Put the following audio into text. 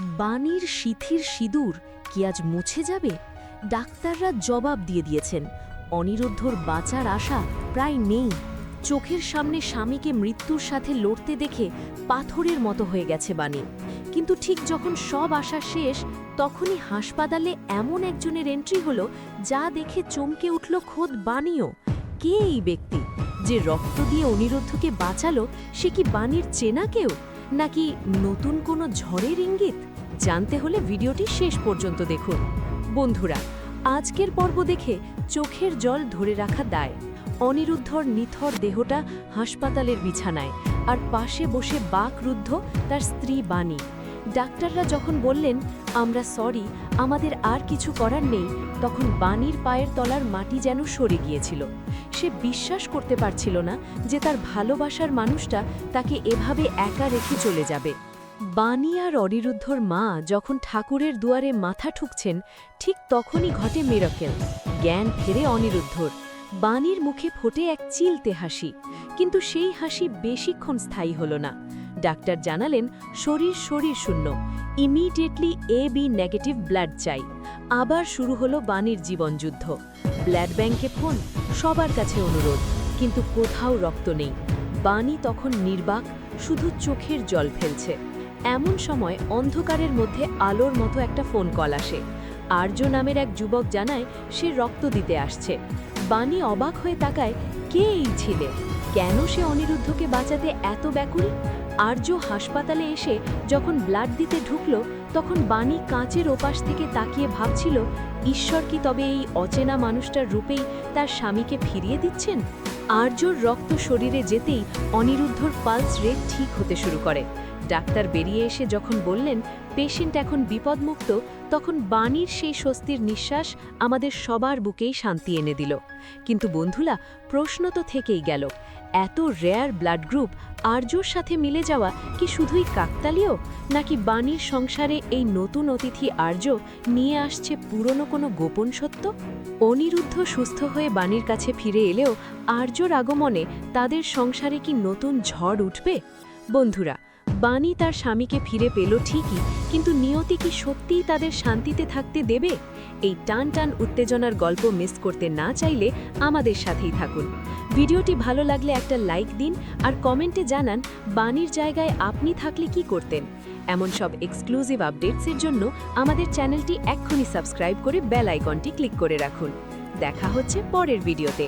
বাণীর শিথির সিঁদুর কি আজ মুছে যাবে? ডাক্তাররা জবাব দিয়ে দিয়েছেন, অনিরুদ্ধর বাঁচার আশা প্রায় নেই। চোখের সামনে স্বামীকে মৃত্যুর সাথে লড়তে দেখে পাথরের মতো হয়ে গেছে বাণী। কিন্তু ঠিক যখন সব আশা শেষ, তখনই হাসপাতালে এমন একজনের এন্ট্রি হলো যা দেখে চমকে উঠল খোদ বাণীও। কে এই ব্যক্তি? যে রক্ত দিয়ে অনিরুদ্ধকে বাঁচালো, সে কি বাণীর চেনা কেউ? নাকি নতুন কোনো ঝড়ের ইঙ্গিত? জানতে হলে ভিডিওটি শেষ পর্যন্ত দেখুন। বন্ধুরা, আজকের পর্ব দেখে চোখের জল ধরে রাখা দায়। অনিরুদ্ধর নিথর দেহটা হাসপাতালের বিছানায়, আর পাশে বসে বাকরুদ্ধ তার স্ত্রী বাণী। ডাক্তাররা যখন বললেন, আমরা সরি, আমাদের আর কিছু করার নেই, তখন বাণীর পায়ের তলার মাটি যেন সরে গিয়েছিল। সে বিশ্বাস করতে পারছিল না যে তার ভালোবাসার মানুষটা তাকে এভাবে একা রেখে চলে যাবে। বাণী আর অনিরুদ্ধর মা যখন ঠাকুরের দুয়ারে মাথা ঠুকছেন, ঠিক তখনই ঘটে মেরকেল, জ্ঞান ফেরে অনিরুদ্ধর। বাণীর মুখে ফোটে এক চিলতে হাসি, কিন্তু সেই হাসি বেশিক্ষণ স্থায়ী হল না। ডাক্তার জানালেন, শরীর শরীর শূন্য। Immediately A B negative blood চাই। আবার শুরু হলো বাণীর জীবনযুদ্ধ ব্লাড ব্যাংকে ফোন সবার কাছে অনুরোধ। কিন্তু কোথাও রক্ত নেই। বাণী তখন নির্বাক, শুধু চোখের জল ফেলছে। এমন সময় অন্ধকারের মধ্যে আলোর মতো একটা ফোন কল আসে। আর্য নামের এক যুবক জানায়, সে রক্ত দিতে আসছে। বাণী অবাক হয়ে তাকায়, কে এই ছেলে? কেন সে অনিরুদ্ধকে বাঁচাতে এত ব্যাকুল? আর্য হাসপাতালে এসে যখন ব্লাড দিতে ঢুকল, তখন বাণী কাঁচের ওপাশ থেকে তাকিয়ে ভাবছিল, ঈশ্বর কি তবে এই অচেনা মানুষটার রূপেই তার স্বামীকে ফিরিয়ে দিচ্ছেন? আর্যর রক্ত শরীরে যেতেই অনিরুদ্ধর পালস রেট ঠিক হতে শুরু করে। ডাক্তার বেরিয়ে এসে যখন বললেন, পেশেন্ট এখন বিপদমুক্ত, তখন বাণীর সেই স্বস্তির নিঃশ্বাস আমাদের সবার বুকেই শান্তি এনে দিল। কিন্তু বন্ধুলা, প্রশ্ন তো থেকেই গেল এত রেয়ার ব্লাড গ্রুপ আর্যর সাথে মিলে যাওয়া কি শুধুই কাকতালীয়? নাকি বাণীর সংসারে এই নতুন অতিথি আর্য নিয়ে আসছে পুরনো কোনো গোপন সত্য? অনিরুদ্ধ সুস্থ হয়ে বাণীর কাছে ফিরে এলেও আর্যর আগমনে তাদের সংসারে কি নতুন ঝড় উঠবে? বন্ধুরা বাণী তার স্বামীকে ফিরে পেল ঠিকই, কিন্তু নিয়তি কি সত্যিই তাদের শান্তিতে থাকতে দেবে? এই টান টান উত্তেজনার গল্প মিস করতে না চাইলে আমাদের সাথেই থাকুন। ভিডিওটি ভালো লাগলে একটা লাইক দিন আর কমেন্টে জানান বাণীর জায়গায় আপনি থাকলে কি করতেন। এমন সব এক্সক্লুসিভ আপডেটসের জন্য আমাদের চ্যানেলটি এক্ষুনি সাবস্ক্রাইব করে বেল আইকনটি ক্লিক করে রাখুন। দেখা হচ্ছে পরের ভিডিওতে।